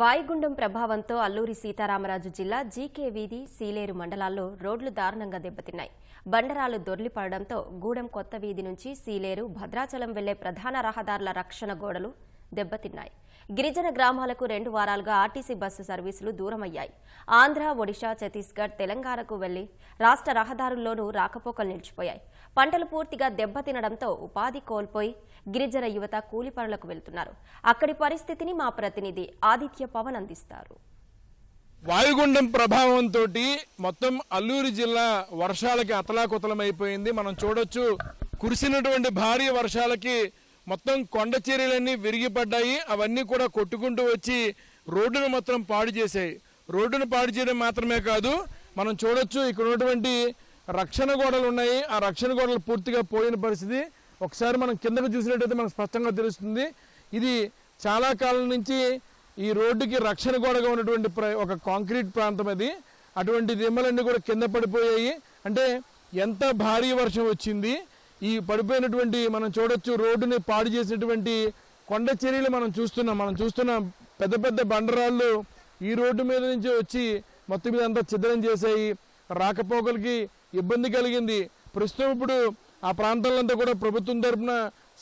వాయుగుండం ప్రభావంతో అల్లూరి సీతారామరాజు జిల్లా జీకే వీధి సీలేరు మండలాల్లో రోడ్లు దారుణంగా దెబ్బతిన్నాయి. బండరాలు దొర్లిపడడంతో గూడెం కొత్త వీధి నుంచి సీలేరు భద్రాచలం వెళ్ళే ప్రధాన రహదారుల రక్షణ గోడలు దెబ్బతిన్నాయి. గిరిజన గ్రామాలకు రెండు వారాలుగా ఆర్టీసీ బస్సు సర్వీసులు దూరమయ్యాయి. ఆంధ్ర ఒడిషా ఛత్తీస్గఢ్ తెలంగాణకు వెళ్ళి రాష్ట్ర రహదారుల్లోనూ రాకపోకలు నిలిచిపోయాయి. పంటలు పూర్తిగా దెబ్బతినడంతో ఉపాధి కోల్పోయి గిరిజన యువత కూలి పనులకు వెళ్తున్నారు. అక్కడి పరిస్థితిని మా ప్రతినిధి ఆదిత్య పవన్ అందిస్తారు. వాయుగుండం ప్రభావంతో మొత్తం అల్లూరు జిల్లా వర్షాలకి అతలాకుతలమైపోయింది. మనం చూడొచ్చు కురిసినటువంటి భారీ వర్షాలకి మొత్తం కొండ చర్యలన్నీ విరిగిపడ్డాయి. అవన్నీ కూడా కొట్టుకుంటూ వచ్చి రోడ్డును మొత్తం పాడు చేశాయి. రోడ్డును పాడు చేయడం మాత్రమే కాదు మనం చూడొచ్చు ఇక్కడ ఉన్నటువంటి రక్షణ గోడలు ఉన్నాయి. ఆ రక్షణ గోడలు పూర్తిగా పోయిన పరిస్థితి. ఒకసారి మనం కిందకు చూసినట్టయితే మనకు స్పష్టంగా తెలుస్తుంది. ఇది చాలా కాలం నుంచి ఈ రోడ్డుకి రక్షణ గోడగా ఉన్నటువంటి ప్ర- ఒక కాంక్రీట్ ప్రాంతం అది. అటువంటి దిమ్మలన్నీ కూడా కింద పడిపోయాయి. అంటే ఎంత భారీ వర్షం వచ్చింది. ఈ పడిపోయినటువంటి మనం చూడొచ్చు రోడ్డుని పాడు చేసినటువంటి కొండ చర్యలు మనం చూస్తున్నాం. మనం చూస్తున్నాం పెద్ద పెద్ద బండరాళ్ళు ఈ రోడ్డు మీద నుంచి వచ్చి మొత్తం మీద అంతా చిద్రం చేసాయి రాకపోకలకి ఇబ్బంది కలిగింది. ప్రస్తుతం ఇప్పుడు ఆ ప్రాంతాలంతా కూడా ప్రభుత్వం తరపున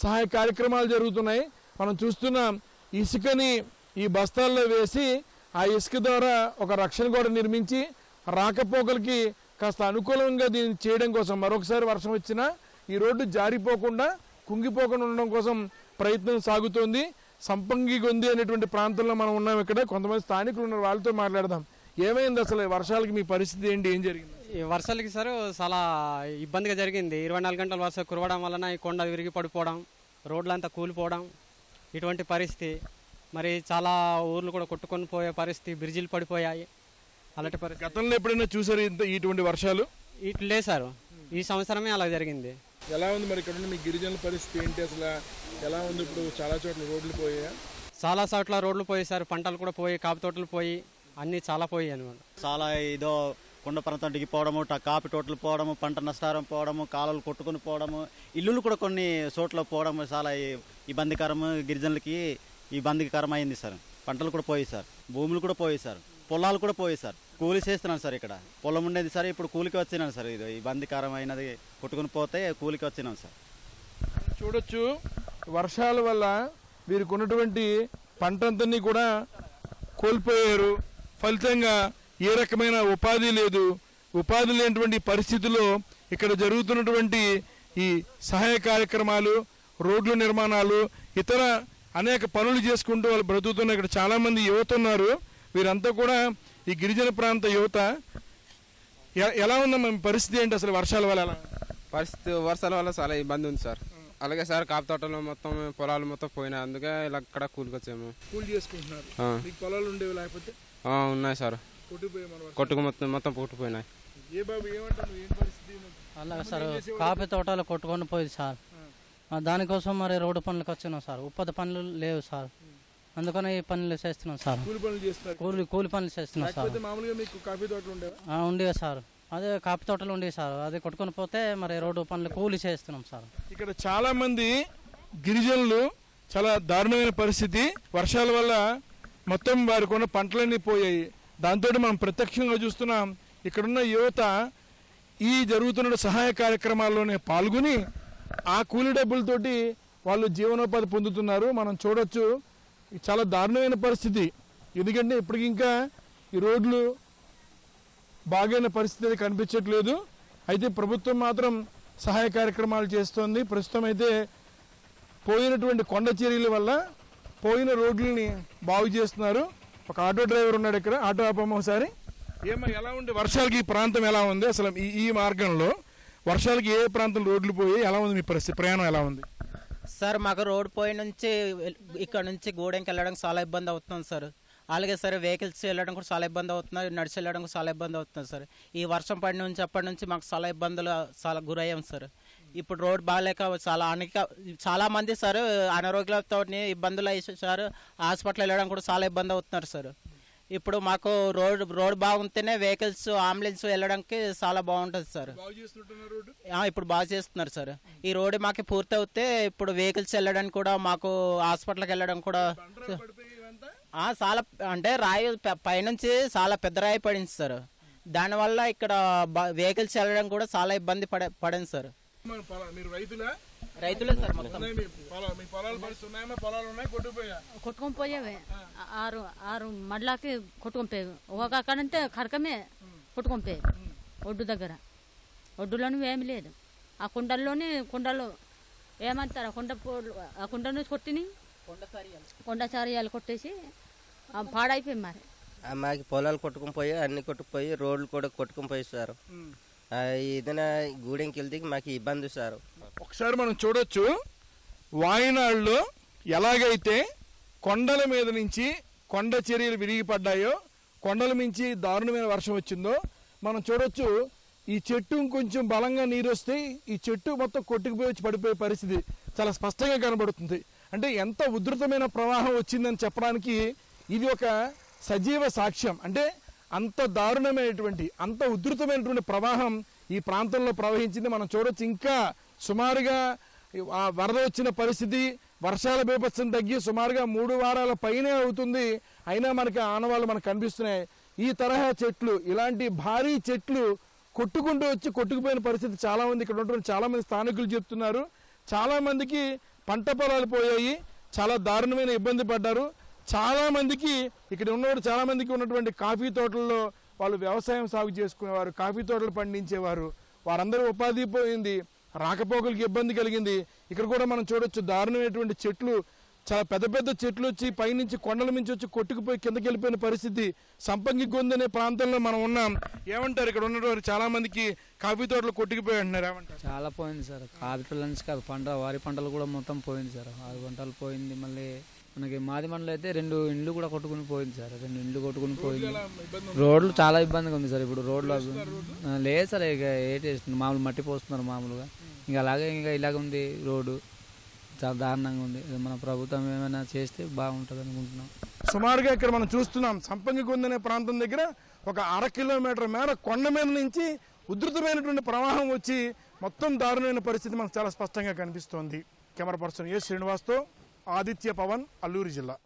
సహాయ కార్యక్రమాలు జరుగుతున్నాయి. మనం చూస్తున్నాం ఇసుకని ఈ బస్తాల్లో వేసి ఆ ఇసుక ద్వారా ఒక రక్షణ గోడ నిర్మించి రాకపోకలకి కాస్త అనుకూలంగా దీన్ని చేయడం కోసం మరొకసారి వర్షం వచ్చినా ఈ రోడ్డు జారిపోకుండా కుంగిపోకుండా ఉండడం కోసం ప్రయత్నం సాగుతోంది. సంపంగి గొంది అనేటువంటి ప్రాంతంలో మనం ఉన్నాం ఇక్కడ. కొంతమంది స్థానికులు ఉన్నారు వాళ్ళతో మాట్లాడదాం. ఏమైంది అసలు వర్షాలకి మీ పరిస్థితి ఏంటి? ఏం జరిగింది? ఈ వర్షాలకి సార్ చాలా ఇబ్బందిగా జరిగింది. ఇరవై నాలుగు గంటల వర్షం కురవడం వలన ఈ కొండ విరిగి పడిపోవడం రోడ్లంతా కూలిపోవడం ఇటువంటి పరిస్థితి. మరి చాలా ఊర్లు కూడా కొట్టుకొని పోయే పరిస్థితి బ్రిడ్జిలు పడిపోయాయి. అలాంటి పరిస్థితి. గతంలో ఎప్పుడైనా చూసారు ఇంత ఇటువంటి వర్షాలు? ఇటు లేదు సార్. ఈ సంవత్సరమే అలా జరిగింది. ఎలా ఉంది మరి ఇక్కడ మీ గిరిజనుల పరిస్థితి ఏంటి అసలు? ఎలా ఉంది ఇప్పుడు చాలా చోట్ల రోడ్లు పోయా చాలా చోట్ల రోడ్లు పోయి సార్ పంటలు కూడా పోయి కాపు తోటలు పోయి అన్నీ చాలా పోయాయి అనమాట చాలా ఏదో కొండ ప్రాంతం దిగిపోవడము కాఫీ కాపీ తోటలు పోవడము పంట నష్టారం పోవడము కాలువలు కొట్టుకుని పోవడము ఇల్లులు కూడా కొన్ని చోట్ల పోవడం చాలా ఇబ్బందికరము గిరిజనులకి ఇబ్బందికరం అయింది సార్. పంటలు కూడా పోయి సార్. భూములు కూడా పోయి సార్. పొలాలు కూడా పోయి సార్. కూలి చేస్తున్నాను సార్ ఇక్కడ. పొలం ఉండేది సార్ ఇప్పుడు కూలికి వచ్చినాను సార్. ఇది ఇబ్బందికరమైనది కొట్టుకుని పోతే కూలికి వచ్చినాం సార్. చూడొచ్చు వర్షాల వల్ల వీరికి ఉన్నటువంటి పంటంతని కూడా కోల్పోయారు. ఫలితంగా ఏ రకమైన ఉపాధి లేదు. ఉపాధి లేనటువంటి పరిస్థితుల్లో ఇక్కడ జరుగుతున్నటువంటి ఈ సహాయ కార్యక్రమాలు రోడ్ల నిర్మాణాలు ఇతర అనేక పనులు చేసుకుంటూ వాళ్ళు బ్రతుకుతున్న ఇక్కడ చాలా మంది యువత ఉన్నారు. వీరంతా కూడా ఈ గిరిజన ప్రాంత యువత. ఎలా ఉందమ్మా పరిస్థితి ఏంటి అసలు వర్షాల వల్ల పరిస్థితి వర్షాల వల్ల చాలా ఇబ్బంది ఉంది సార్. అలాగే సార్ కాపు తోటలు మొత్తం పొలాలు మొత్తం పోయినాయి. అందుకే ఇలా అక్కడ కూలికొచ్చాము కూల్ చేసుకుంటున్నారు. పొలాలు ఉండేవి లేకపోతే? ఉన్నాయి సార్. కొట్టుకు మొత్తం మొత్తం పుట్టుపోయినాయి ఏ బాబు ఏమంటారు ఏం పరిస్థితి? అలాగే సార్ కాఫీ తోటలు కొట్టుకొని పోయింది సార్. ఆ, దానికోసం మరి రోడ్డు పనులకు వచ్చినాం సార్. ఉపాధి పనులు లేవు సార్. అందుకని ఈ పనులు చేస్తున్నాం సార్. కూలి కూలి పనులు చేస్తున్నాం సార్. లేకపోతే మామూలుగా మీకు కాఫీ తోటలు ఉండేవా? ఆ, ఉండేవి సార్. అదే కాఫీ తోటలు ఉండేవి సార్. అది కొట్టుకొని పోతే మరి రోడ్డు పనులు కూలి చేస్తున్నాం సార్. ఇక్కడ చాలా మంది గిరిజనులు చాలా దారుణమైన పరిస్థితి. వర్షాల వల్ల మొత్తం వారికి ఉన్న పంటలన్నీ పోయాయి. దాంతో మనం ప్రత్యక్షంగా చూస్తున్నాం ఇక్కడున్న యువత ఈ జరుగుతున్న సహాయ కార్యక్రమాల్లోనే పాల్గొని ఆ కూలి డబ్బులతోటి వాళ్ళు జీవనోపాధి పొందుతున్నారు. మనం చూడొచ్చు చాలా దారుణమైన పరిస్థితి. ఎందుకంటే ఇప్పటికి ఇంకా ఈ రోడ్లు బాగైన పరిస్థితి అయితే కనిపించట్లేదు. అయితే ప్రభుత్వం మాత్రం సహాయ కార్యక్రమాలు చేస్తోంది. ప్రస్తుతం అయితే పోయినటువంటి కొండ చర్యల వల్ల పోయిన రోడ్లని బాగు చేస్తున్నారు. ఒక ఆటో డ్రైవర్ ఉన్నాడు ఇక్కడ. ఆటో ఆపమ్మ ఒకసారి. ఏమో ఎలా ఉంది? వర్షాలకి ఈ ప్రాంతం ఎలా ఉంది? అసలు ఈ ఈ మార్గంలో వర్షాలకి ఏ ప్రాంతం రోడ్లు పోయి ఎలా ఉంది మీ పరిస్థితి? ప్రయాణం ఎలా ఉంది? సార్ మాకు రోడ్ పోయి నుంచి ఇక్కడ నుంచి గూడెంకి వెళ్ళడానికి చాలా ఇబ్బంది అవుతుంది సార్. అలాగే సరే వెహికల్స్ వెళ్ళడం కూడా చాలా ఇబ్బంది అవుతుంది. నడిచి వెళ్ళడం కూడా చాలా ఇబ్బంది అవుతుంది సార్. ఈ వర్షం పడిన నుంచి అప్పటి నుంచి మాకు చాలా ఇబ్బందులు చాలా గురయ్యాం సార్. ఇప్పుడు రోడ్ బాగాలేక చాలా అనేక చాలా మంది సార్ అనారోగ్యాలతో ఇబ్బందులు అయ్యి సార్ హాస్పిటల్ వెళ్ళడం కూడా చాలా ఇబ్బంది అవుతున్నారు సార్. ఇప్పుడు మాకు రోడ్ రోడ్ బాగుంటేనే వెహికల్స్ అంబులెన్స్ వెళ్ళడానికి చాలా బాగుంటుంది సార్. ఇప్పుడు బాగా చేస్తున్నారు సార్. ఈ రోడ్డు మాకు పూర్తి అవుతే ఇప్పుడు వెహికల్స్ వెళ్ళడానికి కూడా మాకు హాస్పిటల్కి వెళ్ళడం కూడా చాలా అంటే రాయి పైనుంచి చాలా పెద్ద రాయి పడింది సార్. దానివల్ల ఇక్కడ వెహికల్స్ వెళ్ళడం కూడా చాలా ఇబ్బంది పడ పడింది సార్. మరి పొలా- మీరు రైతులా? రైతులే సార్ మొత్తం. ఉన్నాయి మీ పొలాలు మీ పొలాలు పరిస్థితి ఉన్నాయా? పొలాలు ఉన్నాయి కొట్టుకుపోయా? కొట్టుకొని పోయేవే ఆరు ఆరు మడ్లాకి కొట్టుకొని పోయేవి ఒక అక్కడ నుంటే కరకమే కొట్టుకొని పోయేవి ఒడ్డు దగ్గర. ఒడ్డులోనూ ఏమి లేదు. ఆ కుండల్లోనే కుండలు ఏమంటారు? ఆ కుండ ఆ కుండ నుంచి కొట్టిని? కొండ చారియాలు కొట్టేసి ఆ, పాడైపోయి మరి. ఆ మాకు పొలాలు కొట్టుకుని పోయి అన్ని కొట్టుకుపోయి రోడ్లు కూడా కొట్టుకుని పోయి సార్ ఏదైనా గూడెంకి వెళ్తే మాకు ఇబ్బంది సార్. ఒకసారి మనం చూడొచ్చు. వాయినాడులో ఎలాగైతే కొండల మీద నుంచి కొండ చర్యలు విరిగిపడ్డాయో కొండల మించి దారుణమైన వర్షం వచ్చిందో మనం చూడొచ్చు ఈ చెట్టు కొంచెం బలంగా నీరు వస్తే ఈ చెట్టు మొత్తం కొట్టుకుపోయి వచ్చి పడిపోయే పరిస్థితి చాలా స్పష్టంగా కనబడుతుంది. అంటే ఎంత ఉధృతమైన ప్రవాహం వచ్చిందని చెప్పడానికి ఇది ఒక సజీవ సాక్ష్యం. అంటే అంత దారుణమైనటువంటి అంత ఉధృతమైనటువంటి ప్రవాహం ఈ ప్రాంతంలో ప్రవహించింది. మనం చూడొచ్చు ఇంకా సుమారుగా ఆ వరద వచ్చిన పరిస్థితి వర్షాల బీభత్సం తగ్గి సుమారుగా మూడు వారాల పైనే అవుతుంది. అయినా మనకి ఆనవాళ్ళు మనకు కనిపిస్తున్నాయి. ఈ తరహా చెట్లు ఇలాంటి భారీ చెట్లు కొట్టుకుంటూ వచ్చి కొట్టుకుపోయిన పరిస్థితి చాలామంది ఇక్కడ ఉన్నటువంటి చాలామంది స్థానికులు చెప్తున్నారు. చాలామందికి పంట పొలాలు పోయాయి. చాలా దారుణమైన ఇబ్బంది పడ్డారు. చాలామందికి ఇక్కడ ఉన్నవారు చాలామందికి ఉన్నటువంటి కాఫీ తోటల్లో వాళ్ళు వ్యవసాయం సాగు చేసుకునేవారు కాఫీ తోటలు పండించేవారు. వారందరూ ఉపాధి పోయింది రాకపోకలకి ఇబ్బంది కలిగింది. ఇక్కడ కూడా మనం చూడొచ్చు దారుణమైనటువంటి చెట్లు చాలా పెద్ద పెద్ద చెట్లు వచ్చి పైనుంచి కొండల నుంచి వచ్చి కొట్టుకుపోయి కిందకి వెళ్ళిపోయిన పరిస్థితి సంపంగి గొందనే ప్రాంతంలో మనం ఉన్నాం. ఏమంటారు? ఇక్కడ ఉన్నటువంటి చాలా మందికి కాఫీ తోటలు కొట్టుకుపోయి అంటున్నారు. ఏమంటారు? చాలా పోయింది సార్. కాదు నుంచి కాదు పంట వారి పంటలు కూడా మొత్తం పోయింది సార్. ఆరు పంటలు పోయింది మళ్ళీ మనకి మాది మండలం అయితే రెండు ఇండ్లు కూడా కొట్టుకుని పోయింది సార్. రెండు ఇండ్లు కొట్టుకుని పోయింది. రోడ్లు చాలా ఇబ్బందిగా ఉంది సార్. ఇప్పుడు రోడ్లు లేదు సార్ ఇక ఏంటి చేస్తుంది మామూలు మట్టి పోస్తున్నారు మామూలుగా. ఇంకా అలాగే ఇంకా ఇలాగ ఉంది రోడ్డు. చాలా దారుణంగా ఉంది. మన ప్రభుత్వం ఏమైనా చేస్తే బాగుంటుంది అనుకుంటున్నాం. సుమారుగా ఇక్కడ మనం చూస్తున్నాం. సంపంగి గొంతు అనే ప్రాంతం దగ్గర ఒక అర కిలోమీటర్ మేర కొండ మీద నుంచి ఉధృతమైనటువంటి ప్రవాహం వచ్చి మొత్తం దారుణమైన పరిస్థితి మనకు చాలా స్పష్టంగా కనిపిస్తోంది. కెమెరా పర్సన్ ఏ శ్రీనివాస్తో ఆదిత్య పవన్ అల్లూరు జిల్లా.